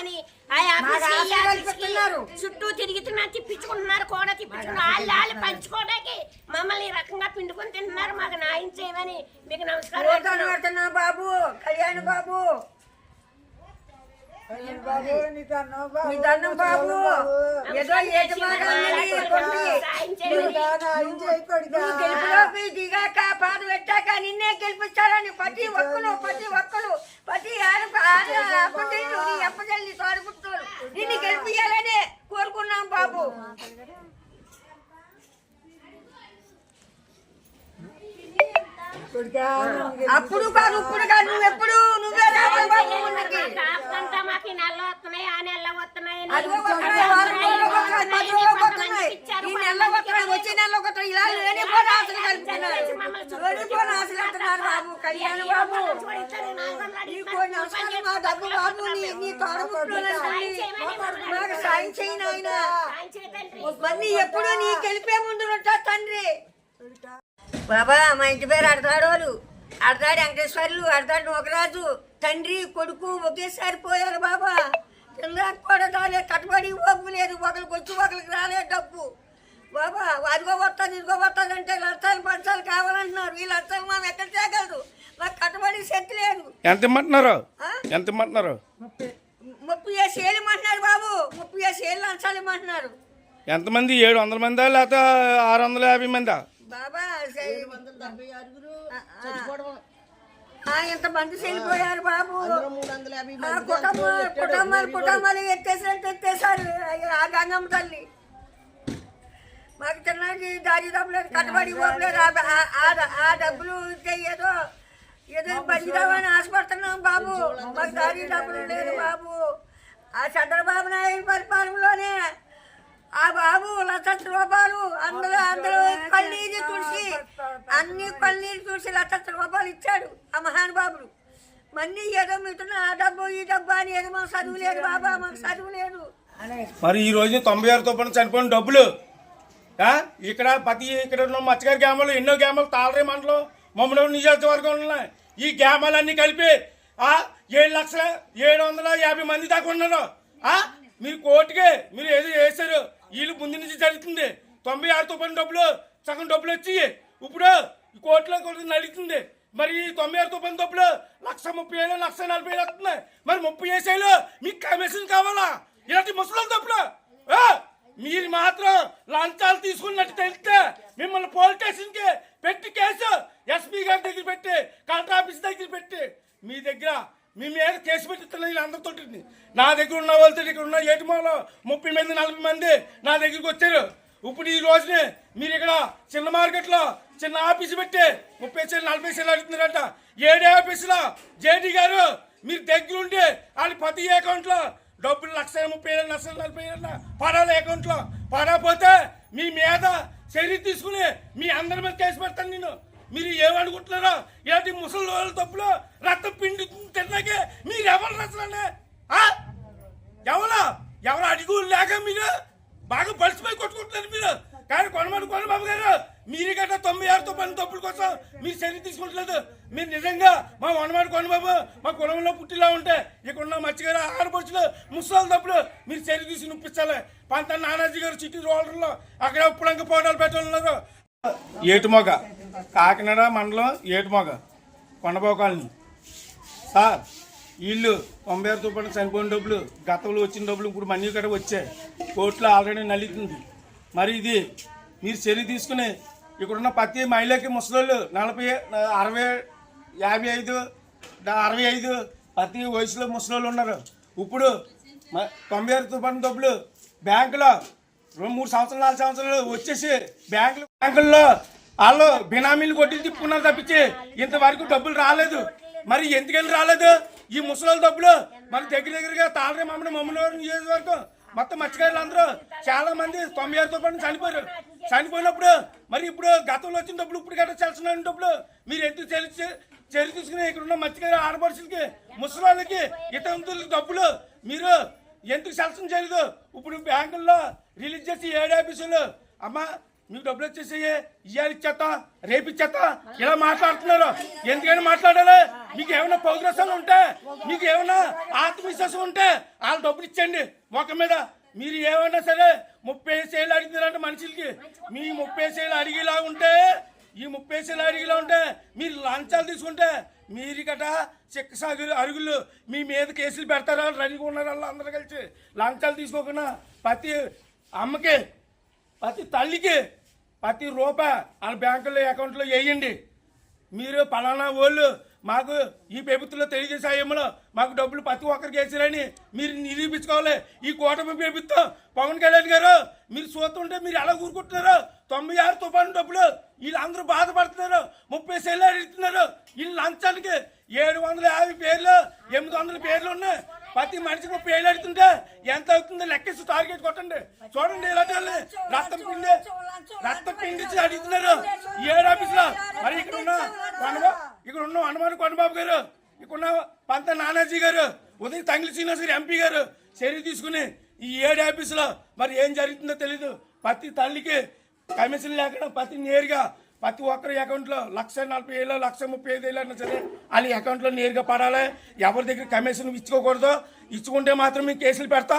అని చుట్టూ తిరుగుతున్నా తిప్పించుకుంటున్నారు కోడ తిప్పించుకున్నారు వాళ్ళు వాళ్ళు పంచుకోవడానికి మమ్మల్ని ఈ రకంగా పిండుకొని తింటున్నారు. మాకు నాయం చేయమని మీకు నమస్కారం బాబు. కళ్యాణ్ బాబు. దిగాక పాదు పెట్టాక నిన్నే గెలిపించాలని ప్రతి ఒక్కరు ప్రతి ఒక్కరు ప్రతి ఆడ అప్పుడు కాదు ఇప్పుడు కాదు నువ్వు ఎప్పుడు నువ్వే మాకు నెల వస్తున్నాయి ఆ నెల వస్తున్నాయి. ఈ వస్తున్నాయి, వచ్చే. ఇలా ఆశలు కలుపుతున్నారు. ఆశలు కలుపుతున్నారు బాబు, కళ్యాణ్ బాబు. మా డబ్బు బాబు, నీ- సాయం చేయి నాయనా. మరి ఎప్పుడు నీ గెలిపే ముందు తండ్రి బాబా మా ఇంటి పేరు అడతాడోలు అడతాడు వెంకటేశ్వర్లు అడతాడు నోకరాజు. తండ్రి కొడుకు ఒకేసారి పోయారు బాబా. పిల్లలకు కూడా రాలే కట్టుబడి ఓపు లేదు ఒకరికి వచ్చి ఒకరికి రాలే డబ్బు. బాబా అదిగో వస్తుంది ఇదిగో వస్తుంది అంటే లక్షలు పంచాలు కావాలంటున్నారు. ఈ లక్షలు మనం ఎక్కడ చేయగలరు? మాకు కట్టుబడి శక్తి లేదు. ఎంత ఇమ్మంటున్నారు? ఎంత ఇమ్మంటున్నారు? ముప్పై. వేసి ఏళ్ళు ఇమ్మంటున్నారు బాబు. ముప్పై వేసి ఏళ్ళు లంచాలు ఇమ్మంటున్నారు. ఎంతమంది? ఏడు వందల మందా లేకపోతే ఆరు వందల యాభై మందా? బాబా ఆ, ఇంతమంది చనిపోయారు బాబు? ఆ, కుటుంబ కుటుంబాలు కుటుంబాలు ఎత్తేసారు ఆ గంగమ్మ తల్లి. మాకు తినడానికి దారి డబ్బులేదు కట్టుబడి ఇవ్వలేదు ఆ- డబ్బులు ఏదో ఏదో బతికిదామని ఆశపడుతున్నాం బాబు. మాకు దారి డబ్బులు లేదు బాబు. ఆ చంద్రబాబు నాయుడు పరిపాలనలోనే ఆ బాబు లక్ష రూపాయలు అందరూ అందరూ పల్లీలు తుడిచి అన్ని పల్లీలు తుడిచి లక్ష రూపాయలు ఇచ్చాడు ఆ మహానుభావుడు. మళ్ళీ ఏదో మిగుతున్న ఆ డబ్బు ఈ డబ్బు అని ఏదో మాకు చదువు లేదు బాబా మాకు చదువు లేదు మరి ఈ రోజు తొంభై ఆరు తొప్పన చనిపోయిన డబ్బులు. ఇక్కడ ప్రతి ఇక్కడ ఉన్న మత్స్యగారి గ్రామాలు ఎన్నో గ్రామాలు తాళరే మండలం మమ్మల్ని నియోజకవర్గం ఉన్నాయి. ఈ గ్రామాలన్నీ కలిపి ఆ ఏడు లక్షల ఏడు వందల యాభై మంది దాకా ఉన్నారు. ఆ? మీరు కోర్టుకే మీరు ఏదో చేశారు వీళ్ళు ముందు నుంచి జరుగుతుంది. తొంభై ఆరు తొంభై డబ్బులు సగం డబ్బులు వచ్చి ఇప్పుడు కోట్ల కోర్టులో కొద్ది నడుస్తుంది మరి ఈ తొంభై ఆరు తొంభై డబ్బులు లక్ష ముప్పై ఏళ్ళు లక్ష నలభై ఏళ్ళు వస్తున్నాయి. మరి ముప్పై వేసేళ్ళు మీకు కమిషన్ కావాలా? ఇలాంటి ముసలి డబ్బులు మీరు మాత్రం లంచాలు తీసుకున్నట్టు తెలిస్తే మిమ్మల్ని పోలీస్ స్టేషన్కి పెట్టి కేసు ఎస్పీ గారి దగ్గర పెట్టి కలెక్టర్ ఆఫీస్ దగ్గర పెట్టి మీ దగ్గర మీ మీద కేసు పెట్టిస్తున్నారు అందరితో నా దగ్గర ఉన్న వాళ్ళతో ఇక్కడ ఉన్న ఏటిమాలో ముప్పై మంది నలభై మంది నా దగ్గరికి వచ్చారు. ఇప్పుడు ఈ రోజునే మీరు ఇక్కడ చిన్న మార్కెట్లో చిన్న ఆఫీస్ పెట్టి ముప్పై సెల్ నలభై సెల్ అడుగుతున్నారంట. ఏడే ఆఫీసులో జేడీ గారు మీరు దగ్గరుండి వాళ్ళ ప్రతి అకౌంట్లో డబ్బులు లక్ష ముప్పై ఏళ్ళు లక్షల నలభై ఏళ్ళ పడాలి అకౌంట్లో. పడకపోతే మీ మీద చర్య తీసుకుని మీ అందరి మీద కేసు పెడతాను నేను. మీరు ఏమనుకుంటున్నారో ఇలాంటి ముసలి వాళ్ళ తప్పులు? రక్తం పిండి తిన్నాకే మీరు ఎవరు రచనండి ఎవరు? ఎవరు అడుగులు లేక మీరు? బాగా పలిసిపోయి కొట్టుకుంటున్నారు మీరు. కానీ కొనమని కొనబాబు గారు. మీరు గట్రా తొంభై ఆరుతో పని తప్పుల కోసం మీరు చర్య తీసుకుంటలేదు మీరు నిజంగా మా వనమాడి కొనబాబు మా కులంలో పుట్టిలా ఉంటే ఇక్కడ ఉన్న మత్స్యగారు ఆడపడుచులు ముసలి తప్పులు మీరు చర్య తీసి నిప్పించాలి పంత నానాజీ గారు చిట్టి రోడ్లలో అక్కడ ఉప్పుడంక పోటాలు పెట్టాలన్నారు. ఏటుమొగ కాకినాడ మండలం ఏటుమొగ కొండపోకాలని. సార్ వీళ్ళు తొంభై ఆరు తూపాలు చనిపోయిన డబ్బులు గతంలో వచ్చిన డబ్బులు ఇప్పుడు మనీ కూడా వచ్చాయి కోర్టులో ఆల్రెడీ నలుగుతుంది మరి ఇది మీరు చర్య తీసుకుని ఇక్కడున్న ప్రతి మహిళకి ముసలోళ్ళు నలభై అరవై యాభై ఐదు అరవై ఐదు ప్రతి వయసులో ముసలోళ్ళు ఉన్నారు. ఇప్పుడు తొంభై ఆరు తూపాలు డబ్బులు బ్యాంకులో రెండు మూడు సంవత్సరాలు నాలుగు సంవత్సరాలు వచ్చేసి బ్యాంకులు బ్యాంకుల్లో వాళ్ళు బినామీలు కొట్టి తిప్పుకున్నారు తప్పించి ఇంతవరకు డబ్బులు రాలేదు. మరి ఎందుకని రాలేదు? ఈ ముసలి డబ్బులు మరి దగ్గర దగ్గరగా తాళరే మమ్మల్ని మమ్మల్ని నియోజకవర్గం. మొత్తం మత్స్యకారులు అందరూ చాలా మంది తొంభై ఆరుతో పాటు చనిపోయారు. చనిపోయినప్పుడు మరి ఇప్పుడు గతంలో వచ్చిన డబ్బులు ఇప్పుడు గట్రా చేస్తున్న డబ్బులు మీరు ఎందుకు తెలిసి చర్య తీసుకుని ఇక్కడ ఉన్న మత్స్యకారు ఆడపడుచులకి ముసలి ఇతరులకి డబ్బులు మీరు ఎందుకు సెలక్షన్ చేయలేదు? ఇప్పుడు బ్యాంకుల్లో రిలీజ్ చేసి ఏడు ఆఫీసులు. అమ్మా మీకు డబ్బులు వచ్చేసి ఇవాళ ఇచ్చేస్తాం రేపు ఇచ్చేస్తాం. ఇలా మాట్లాడుతున్నారు. ఎందుకని మాట్లాడాలి? మీకు ఏమైనా పౌరసాలు ఉంటే మీకు ఏమైనా ఆత్మవిశ్వాసం ఉంటే వాళ్ళు డబ్బులు ఇచ్చేయండి. ఒక మీద మీరు ఏమైనా సరే ముప్పై సేలు అడిగినారంటే మనుషులకి మీ ముప్పై సేలు అడిగేలా ఉంటే ఈ ముప్పై సేలు అడిగేలా ఉంటే మీరు లంచాలు తీసుకుంటే మీరు గట చిక్కసాగులు అరుగులు మీ మీద కేసులు పెడతారు? రెడీగా ఉన్నారు వాళ్ళు అందరూ కలిసి? లంచాలు తీసుకోకుండా ప్రతి అమ్మకి ప్రతి తల్లికి ప్రతి రూపాయి వాళ్ళ బ్యాంకులో అకౌంట్లో వేయండి. మీరు పలానా వాళ్ళు మాకు ఈ ప్రభుత్వంలో తెలియజేసాయమ్మలో మాకు డబ్బులు ప్రతి ఒక్కరికి వేసారని మీరు నిరూపించుకోవాలి. ఈ కూటమి ప్రభుత్వం పవన్ కళ్యాణ్ గారు మీరు చూస్తుంటే మీరు ఎలా ఊరుకుంటున్నారు? తొంభై ఆరు తుఫాను డబ్బులు వీళ్ళందరూ బాధపడుతున్నారు. ముప్పై సెల్లు అడుగుతున్నారు వీళ్ళు లంచానికి ఏడు వందల యాభై పేర్లు ఎనిమిది వందల పేర్లు ఉన్నాయి. ప్రతి మనిషికి ముప్పై ఏళ్ళు అడుగుతుంటే ఎంత అవుతుందో లెక్కేసి టార్గెట్ కొట్టండి. చూడండి ఇలాంటి వాళ్ళు రక్తం పిండి రక్తం పిండి అడుగుతున్నారు. ఏడు ఆఫీసులో. మరి ఇక్కడ ఉన్న ఇక్కడ ఉన్న హనుమాన్ కొండబాబు గారు ఇక్కడ ఉన్న పంత నానాజీ గారు ఉదయం తంగిలి శ్రీనివాస్ గారు ఎంపీ గారు చర్య తీసుకుని ఈ ఏడు ఆఫీసులో మరి ఏం జరుగుతుందో తెలీదు. ప్రతి తల్లికి కమిషన్ లేకుండా ప్రతి నేరుగా ప్రతి ఒక్కరి అకౌంట్లో లక్ష నలభై ఏళ్ళు లక్ష ముప్పై ఐదు ఏళ్ళు అన్నా సరే వాళ్ళ అకౌంట్లో నేరుగా పడాలి. ఎవరి దగ్గర కమిషన్ ఇచ్చుకోకూడదు. ఇచ్చుకుంటే మాత్రం మేము కేసులు పెడతా.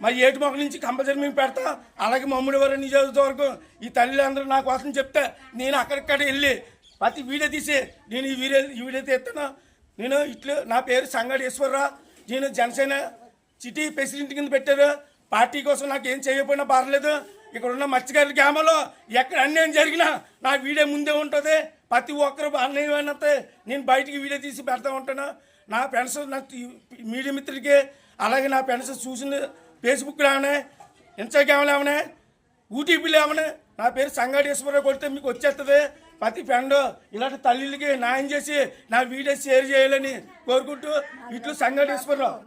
మరి ఏటు మొక్క నుంచి కంపల్సరీ మేము పెడతా. అలాగే మమ్మడి వారి నియోజకవర్గం ఈ తల్లిదండ్రులు నా కోసం చెప్తే నేను అక్కడిక్కడ వెళ్ళి ప్రతి వీడియో తీసి నేను ఈ వీడియో ఈ వీడియో తీస్తాను. నేను ఇట్లు నా పేరు సంగడేశ్వరరావు. నేను జనసేన సిటీ ప్రెసిడెంట్ కింద పెట్టారు. పార్టీ కోసం నాకు ఏం చేయకపోయినా పర్లేదు. ఇక్కడ ఉన్న మత్స్యకారుల గ్రామంలో ఎక్కడ అన్యాయం జరిగినా నా వీడియో ముందే ఉంటుంది. ప్రతి ఒక్కరు అన్యాయం అయినతే నేను బయటికి వీడియో తీసి పెడతా ఉంటాను. నా ఫ్రెండ్స్ నా మీడియా మిత్రులకి అలాగే నా ఫ్రెండ్స్ చూసిన ఫేస్బుక్లో ఏమన్నా ఇన్స్టాగ్రామ్లో ఏమన్నా ఊటీపీలో ఏమన్నా నా పేరు సంగాడేశ్వరరావు కొడితే మీకు వచ్చేస్తుంది. ప్రతి ఫ్రెండ్ ఇలాంటి తల్లికి న్యాయం చేసి నా వీడియో షేర్ చేయాలని కోరుకుంటూ ఇట్లు సంగాడేశ్వరరావు.